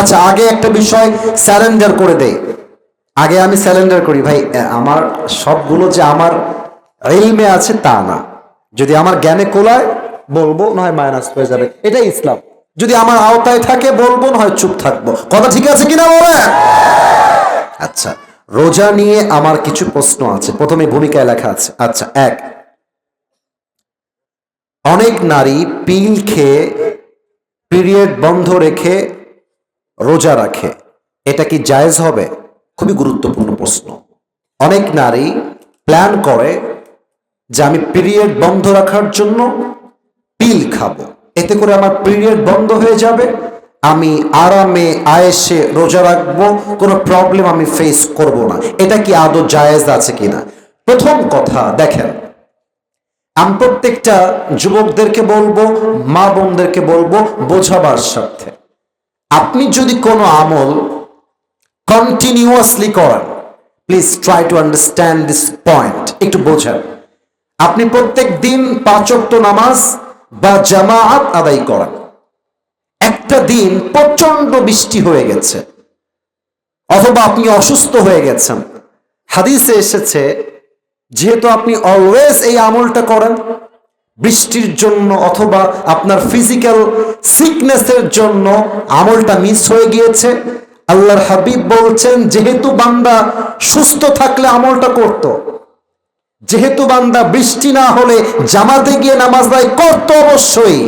আচ্ছা আগে একটা বিষয় স্যালেন্ডার করে দেই। আগে আমি স্যালেন্ডার করি। ভাই আমার সবগুলো যে আমার রিলমে আছে তা না। যদি আমার জ্ঞানে কোলায়, বলব, নয় মাইনাস হয়ে যাবে। এটাই ইসলাম। যদি আমার আওতায় থাকে, বলব, নয় চুপ থাকব। কথা ঠিক আছে কিনা বলে আচ্ছা রোজা নিয়ে আমার কিছু প্রশ্ন আছে। প্রথমে ভূমিকায় লেখা আছে। আচ্ছা এক, অনেক নারী পিল খেয়ে পিরিয়ড বন্ধ রেখে রোজা রাখে, এটা কি জায়েজ হবে? খুবই গুরুত্বপূর্ণ প্রশ্ন। অনেক নারী প্ল্যান করে যে আমি পিরিয়ড বন্ধ রাখার জন্য পিল খাব। এতে করে আমার পিরিয়ড বন্ধ হয়ে যাবে, আমি আরামে, আয়েসে রোজা রাখব, কোনো প্রবলেম আমি ফেস করব না। এটা কি আদৌ জায়েজ আছে কিনা? প্রথম কথা, দেখেন, আমি প্রত্যেকটা যুবকদেরকে বলব, মা বোনদেরকে বলব, বোঝাবার স্বার্থে। আপনি যদি কোনো আমল কন্টিনিউয়াসলি করেন please try to understand this point একটু বোঝেন। আপনি প্রত্যেক দিন পাঁচক্ত নামাজ বা জামাআত আদায় করেন। একটা দিন প্রচণ্ড বৃষ্টি হয়ে গেছে, অথবা আপনি অসুস্থ হয়ে গেছেন। হাদিসে এসেছে, যেহেতু আপনি অলওয়েজ এই আমলটা করেন, বৃষ্টির জন্য অথবা আপনার ফিজিক্যাল সিকনেসের জন্য আমলটা মিস হয়ে গিয়েছে। আল্লাহর হাবিব বলছেন, যেহেতু বান্দা সুস্থ থাকলে আমলটা করত, যেহেতু বান্দা বৃষ্টি না হলে জামাতে গিয়ে নামাজ আদায় করত অবশ্যই।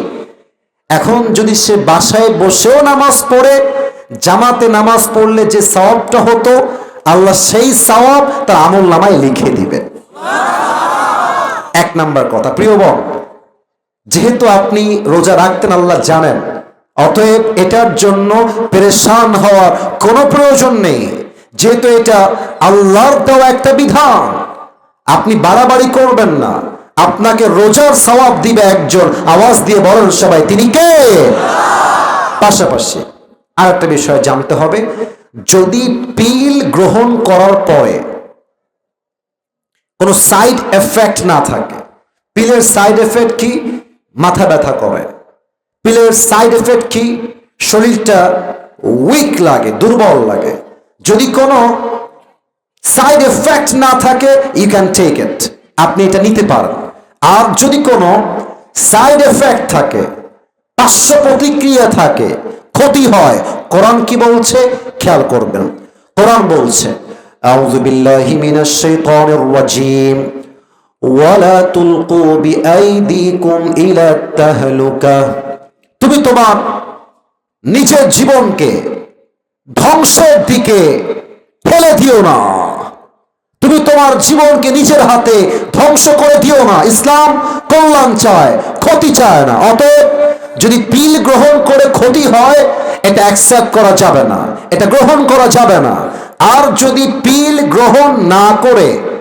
এখন যদি সে বাসায় বসেও নামাজ পড়ে, জামাতে নামাজ পড়লে যে সওয়াবটা হতো, আল্লাহ সেই সওয়াব তার আমল নামায় লিখে দিবে। এক নাম্বার কথা, প্রিয় বোন যেহেতু আপনি রোজা রাখতেন, আল্লাহ জানেন। অতএব এটার জন্য পেরেশান হওয়ার কোনো প্রয়োজন নেই। যেহেতু এটা আল্লাহর দেওয়া একটা বিধান, আপনি বাড়াবাড়ি করবেন না। আপনাকে রোজার সওয়াব দিবে একজন। আওয়াজ দিয়ে বলেন সবাই, তিনি কে? পাশাপাশি আর একটা বিষয় জানতে হবে, যদি পিল গ্রহণ করার পরে কোনো সাইড এফেক্ট না থাকে, পিলের সাইড এফেক্ট কি? মাথা ব্যথা করে। পিলের সাইড এফেক্ট কি? শরীরটা উইক লাগে, দুর্বল লাগে। যদি কোনো সাইড এফেক্ট না থাকে ইউ ক্যান টেক ইট আপনি এটা নিতে পারেন। আর যদি কোনো সাইড এফেক্ট থাকে, পার্শ্ব প্রতিক্রিয়া থাকে, ক্ষতি হয়, কোরআন কি বলছে? খেয়াল করবেন। কোরআন বলছে আউযু বিল্লাহি মিনাশ শাইতানির রাজিম। ওয়ালা তুলকু বিআইদিকুম ইলা তুমি তোমার নিজের জীবনকে ধ্বংসের দিকে ফেলে দিও না। তুমি তোমার জীবনকে নিজের হাতে ধ্বংস করে দিও না। ইসলাম কল্যাণ চায়, ক্ষতি চায় না। অতএব যদি পিল গ্রহণ করে ক্ষতি হয়, এটা অ্যাকসেপ্ট করা যাবে না। এটা গ্রহণ করা যাবে না। আর যদি পিল গ্রহণ না করে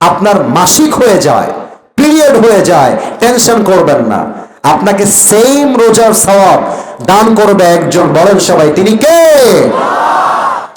আপনার মাসিক হয়ে যায়, পিরিয়ড হয়ে যায়, টেনশন করবেন না। আপনাকে সেম রোজার সওয়াব দান করবে একজন। বলেন সবাই, তিনি কে?